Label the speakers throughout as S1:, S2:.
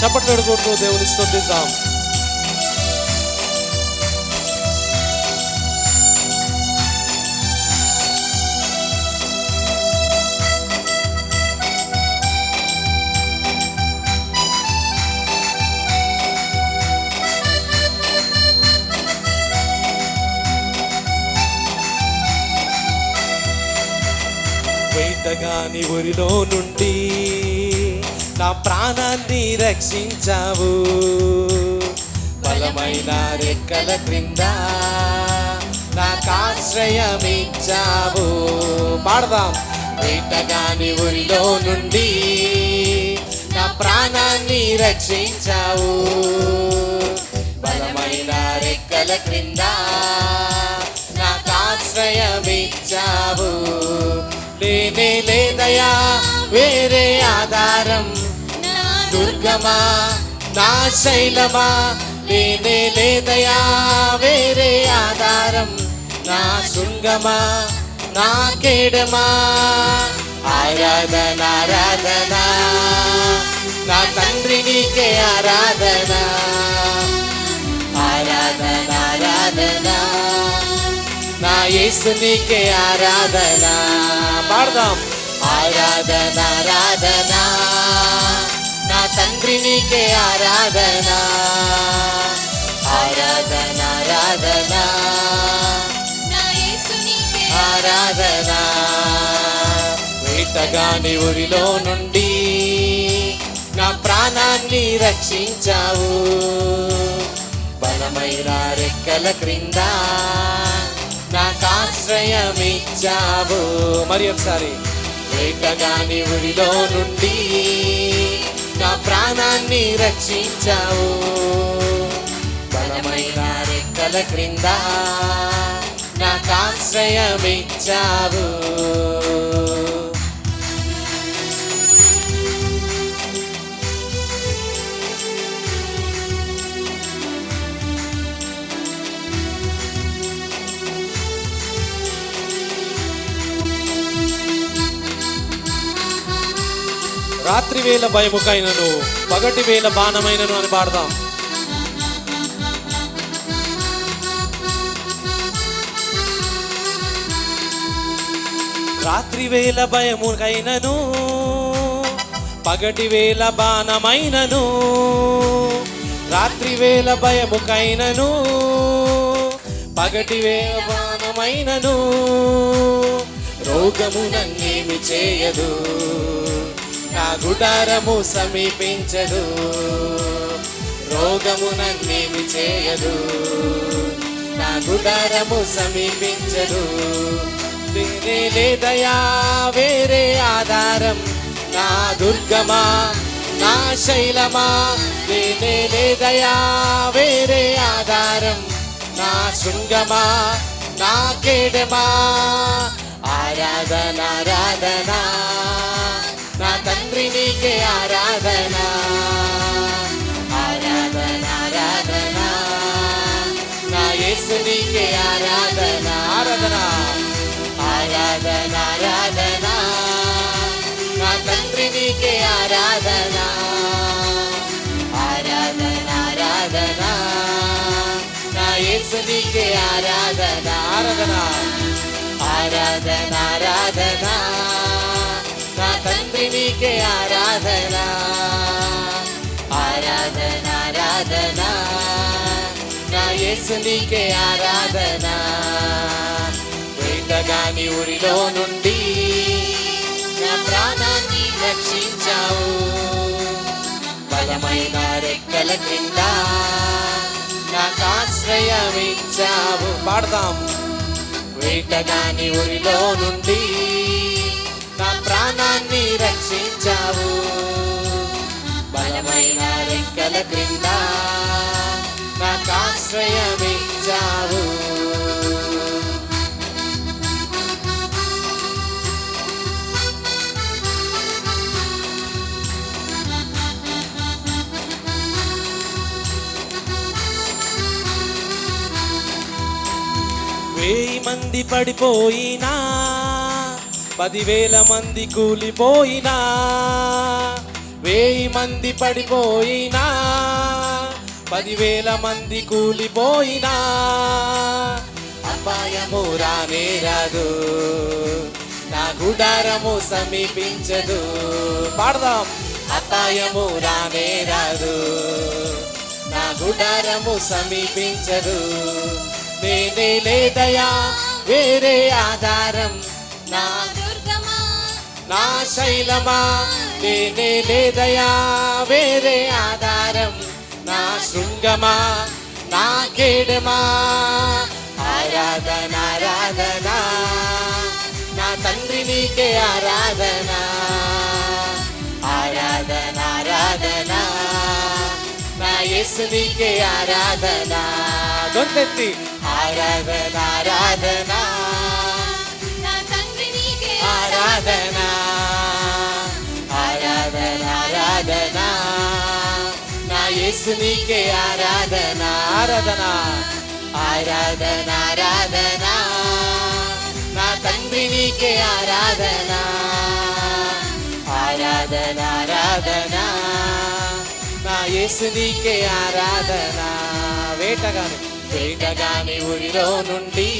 S1: చప్పట్లు కొడుతూ దేవుని స్తుతిద్దాం వేటగాని ఊరిలో నుండి నా ప్రాణాన్ని రక్షించావు. బలమైన రెక్కల క్రింద నాకు ఆశ్రయమిచ్చావు పాడదాం. వేటగాని ఊరిలో నుండి నా ప్రాణాన్ని రక్షించావు. బలమైన రెక్కల క్రింద నాకు ఆశ్రయమిచ్చావు లేనే లేదయా వేరే ఆధారం దుర్గమా నా శైలమా లేనే లేదయా వేరే ఆధారం నా శృంగమా నా కేడమా ఆరాధన ఆరాధన నా తండ్రి నీకే ఆరాధన ఆరాధన ఆరాధన నా యేసు నీకే ఆరాధన పాడదాం ఆరాధన ఆరాధన నా తండ్రి నీకే ఆరాధన ఆరాధన. ఆరాధన ఆరాధన. వేటగాని ఊరిలో నుండి నా ప్రాణాన్ని రక్షించావు. బలమైన రెక్కల క్రింద నాకు ఆశ్రయమిచ్చావు. మరి ఒకసారి వేటగాని ఊరిలో నుండి నా ప్రాణాన్ని రక్షించావు. బలమైన రెక్కల క్రింద నాకు ఆశ్రయమిచ్చావు. రాత్రి వేళ భయముకైనను పగటి వేళ బాణమైనను అని పాడదాం. రాత్రి వేళ భయముకైనను పగటి వేళ బాణమైనను రాత్రి వేళ భయముకైనను పగటి వేళ బాణమైనను రోగము నన్నేమి చేయదు. నా గుడారము సమీపించదు. రోగము నన్నేమి చేయదు. నా గుడారము సమీపించదు. వేరే లేదయా వేరే ఆధారం. నా దుర్గమా నా శైలమా? వేరే లేదయా వేరే ఆధారం. నా శృంగమా నా కేడమా? ఆరాధన ఆరాధన? నా తండ్రి నీకే ఆరాధన ఆరాధన ఆరాధన నా యేసు నీకే ఆరాధన ఆరాధన ఆరాధన ఆరాధన నా తండ్రి నీకే ఆరాధన ఆరాధన ఆరాధన నా యేసు నీకే ఆరాధన ఆరాధన ఆరాధన ఆరాధన నా తండ్రి నీకే ఆరాధన. ఆరాధన ఆరాధన. నా యేసు నీకే ఆరాధన. వేటగాని ఊరిలో నుండి నా ప్రాణాన్ని రక్షించావు. బలమైన రెక్కల కింద నాకు ఆశ్రయమిచ్చావు. పాడదాం. వేటగాని ఊరిలో నుండి ప్రాణాన్ని రక్షించావు. బలమైన రెక్కల క్రింద నాకు ఆశ్రయమిచ్చావు వేయి మంది పడిపోయినా పదివేల మంది కూలిపోయినా వేయి మంది పడిపోయినా పదివేల మంది కూలిపోయినా అపాయము రానే రాదు నా గుడారము సమీపించదు. పాడదాం. అపాయము రానే రాదు నా గుడారము సమీపించదు. నేనే లేదయా వేరే ఆధారం నా నా శైలమా నేనే లేదయా వేరే ఆధారం. నా శృంగమా నా కేడమా ఆరాధన ఆరాధన. నా తండ్రి నీకే ఆరాధన. ఆరాధన ఆరాధన. నా యేసు నీకే ఆరాధన. గొంతెత్తి ఆరాధన ఆరాధన. యేసు నీకే ఆరాధన ఆరాధన ఆరాధన ఆరాధన నా తండ్రి నీకే ఆరాధన ఆరాధన ఆరాధన నా యేసు నీకే ఆరాధన వేటగాని వేటగాని ఊరిలో నుండి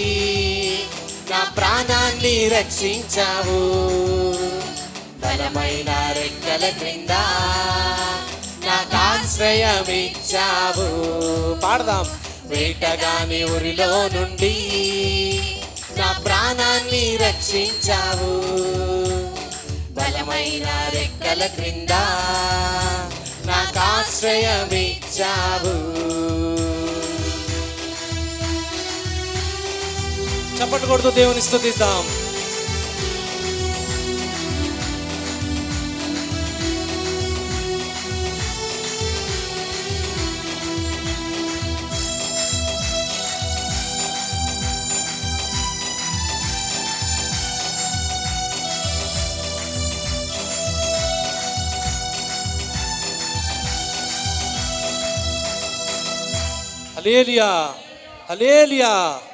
S1: నా ప్రాణాన్ని రక్షించావు బలమైన రెక్కల క్రింద ఆశ్రయమిచ్చావు పాడదాం. వేటగాని ఊరిలో నుండి నా ప్రాణాన్ని రక్షించావు. బలమైన రెక్కల క్రింద నాకు ఆశ్రయమిచ్చావు చప్పట్లు కొడుతూ దేవుని స్థుతిస్తాం Hallelujah. Hallelujah.